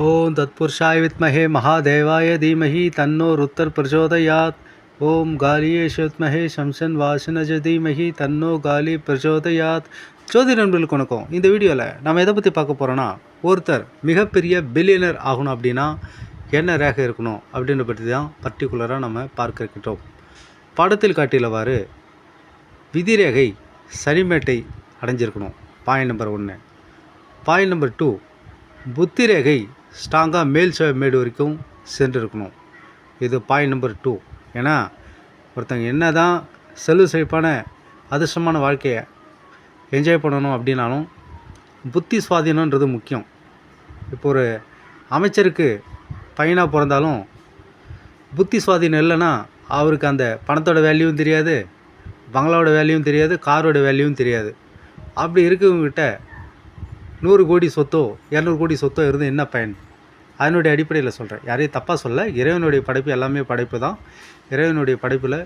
ஓம் தத்புருஷாய் வித்மஹே மகாதேவாய தீமஹி தன்னோ ருத்தர் பிரச்சோதயாத் ஓம் காலியேஷ வித்மஹே சம்சன் வாசனஜ தீமஹி தன்னோ காலி பிரச்சோதயாத் ஜோதி நண்பர்களுக்கு வணக்கம். இந்த வீடியோவில் நம்ம எதை பற்றி பார்க்க போகிறோன்னா ஒருத்தர் மிகப்பெரிய பில்லியனர் ஆகணும் அப்படின்னா என்ன ரேகை இருக்கணும் அப்படின்ற பற்றி தான் பர்டிகுலராக நம்ம பார்க்க படத்தில் காட்டியவாறு விதிரேகை சனிமேட்டை அடைஞ்சிருக்கணும். பாயிண்ட் நம்பர் ஒன்று பாயிண்ட் நம்பர் டூ புத்தி ரேகை ஸ்ட்ராங்காக மேல் சேவை மேடு வரைக்கும் சென்றிருக்கணும். இது பாயிண்ட் நம்பர் டூ ஏன்னா ஒருத்தங்க என்ன தான் செல்வ செழிப்பான அதிர்ஷ்டமான வாழ்க்கையை என்ஜாய் பண்ணணும் அப்படின்னாலும் புத்தி சுவாதீனன்றது முக்கியம். இப்போ ஒரு அமைச்சருக்கு பையனாக பிறந்தாலும் புத்தி சுவாதீனம் இல்லைன்னா அவருக்கு அந்த பணத்தோட வேல்யூவும் தெரியாது பங்களாவோட வேல்யூவும் தெரியாது காரோட வேல்யூவும் தெரியாது. அப்படி இருக்கவங்ககிட்ட நூறு கோடி சொத்தோ இரநூறு கோடி சொத்தோ இருந்து என்ன பயன்? அதனுடைய அடிப்படையில் சொல்கிறேன் யாரையும் தப்பாக சொல்ல இறைவனுடைய படைப்பு எல்லாமே படைப்பு தான். இறைவனுடைய படைப்பில்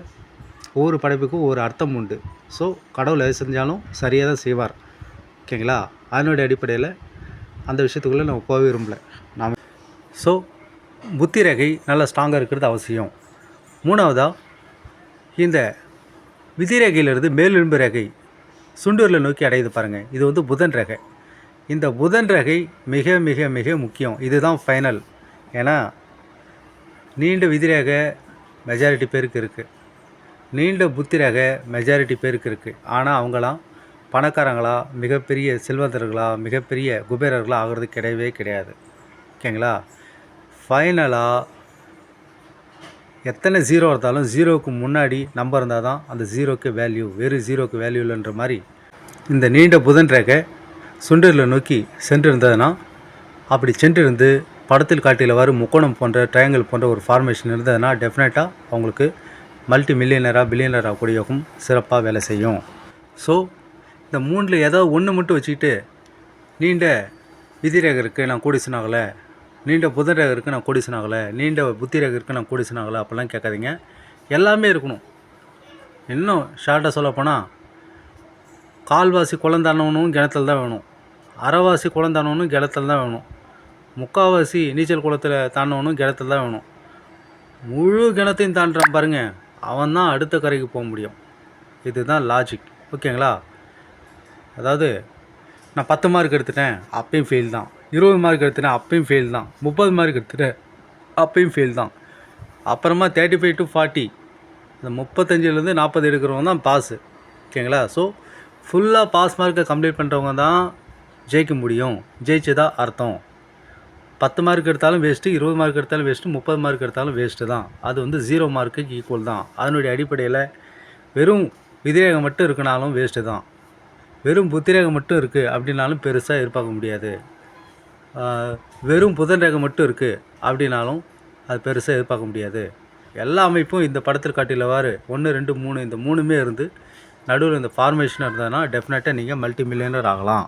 ஒவ்வொரு படைப்புக்கும் ஒரு அர்த்தம் உண்டு. ஸோ கடவுள் எது செஞ்சாலும் சரியாக தான் செய்வார். ஓகேங்களா அதனுடைய அடிப்படையில் அந்த விஷயத்துக்குள்ளே நம்ம போக விரும்பல. நாம் ஸோ புத்தி ரேகை நல்லா ஸ்ட்ராங்காக இருக்கிறது அவசியம். மூணாவதாக இந்த விதி ரேகையிலிருந்து மேலெலும்பு ரேகை சுண்டூரில் நோக்கி அடையுது பாருங்கள் இது வந்து புதன் ரேகை. இந்த புதன் ரகை மிக மிக மிக முக்கியம். இதுதான் ஃபைனல் ஏன்னா நீண்ட விதிரேக மெஜாரிட்டி பேருக்கு இருக்குது நீண்ட புத்திரகை மெஜாரிட்டி பேருக்கு இருக்குது ஆனால் அவங்களாம் பணக்காரங்களா மிகப்பெரிய செல்வந்தர்களா மிகப்பெரிய குபேரர்களாக ஆகிறது கிடையவே கிடையாது. ஓகேங்களா? ஃபைனலாக எத்தனை ஜீரோ இருந்தாலும் ஜீரோவுக்கு முன்னாடி நம்பர் இருந்தால் தான் அந்த ஜீரோக்கு வேல்யூ வெறும் ஜீரோக்கு வேல்யூ இல்லைன்ற மாதிரி இந்த நீண்ட புதன் ரேகை சுண்டரில் நோக்கி சென்றிருந்ததுன்னா அப்படி சென்றிருந்து படத்தில் காட்டியவாறு முக்கோணம் போன்ற ட்ரையாங்கிள் போன்ற ஒரு ஃபார்மேஷன் இருந்ததுன்னா டெஃபினட்டாக அவங்களுக்கு மல்டி மில்லியனராக பில்லியனராக கூடியவும் சிறப்பாக வேலை செய்யும். ஸோ இந்த மூணில் ஏதாவது ஒன்று மட்டும் வச்சுக்கிட்டு நீண்ட விதிரேகருக்கு நான் கூடி சொன்னாங்களே நீண்ட புதன் நான் கூடி சொன்னாங்களே நீண்ட புத்தி ரேகருக்கு நான் கூடி சொன்னாங்களே அப்படிலாம் கேட்காதீங்க. எல்லாமே இருக்கணும். இன்னும் ஷார்ட்டாக சொல்லப்போனால் கால்வாசி குழந்தானவனும் கிணத்துல தான் வேணும். அரைவாசி குளந்தானவனும் கிணத்துல தான் வேணும். முக்கால்வாசி நீச்சல் குளத்தில் தாண்டவனும் கிணத்துல தான் வேணும். முழு கிணத்தையும் தாண்டுறான் பாருங்க. அவன் தான் அடுத்த கரைக்கு போக முடியும். இதுதான் லாஜிக் ஓகேங்களா? அதாவது நான் பத்து மார்க் எடுத்துட்டேன் அப்பயும் ஃபெயில் தான். இருபது மார்க் எடுத்துட்டேன் அப்பயும் ஃபெயில் தான். முப்பது மார்க் எடுத்துட்டேன் அப்பயும் ஃபெயில் தான். அப்புறமா தேர்ட்டி ஃபைவ் டு ஃபார்ட்டி இந்த முப்பத்தஞ்சிலேருந்து நாற்பது எடுக்கிறவங்க தான் பாஸு ஓகேங்களா? ஸோ ஃபுல்லாக பாஸ் மார்க்கை கம்ப்ளீட் பண்ணுறவங்க தான் ஜெயிக்க முடியும். ஜெயிச்சதா அர்த்தம். பத்து மார்க் எடுத்தாலும் வேஸ்ட்டு இருபது மார்க் எடுத்தாலும் வேஸ்ட்டு முப்பது மார்க் எடுத்தாலும் வேஸ்ட்டு தான். அது வந்து ஜீரோ மார்க்குக்கு ஈக்குவல் தான். அதனுடைய அடிப்படையில் வெறும் விதிரேகம் மட்டும் இருக்குனாலும் வேஸ்ட்டு தான். வெறும் புத்திரேகம் மட்டும் இருக்குது அப்படின்னாலும் பெருசாக எதிர்பார்க்க முடியாது. வெறும் புதன் ரேகம் மட்டும் இருக்குது அப்படின்னாலும் அது பெருசாக எதிர்பார்க்க முடியாது. எல்லா அமைப்பும் இந்த படத்தில் காட்டிலவாறு ஒன்று ரெண்டு மூணு இந்த மூணுமே இருந்து நடுவில் இந்த ஃபார்மேஷன் இருந்ததுன்னா டெஃபினட்டாக நீங்கள் மல்டி மில்லியனர் ஆகலாம்.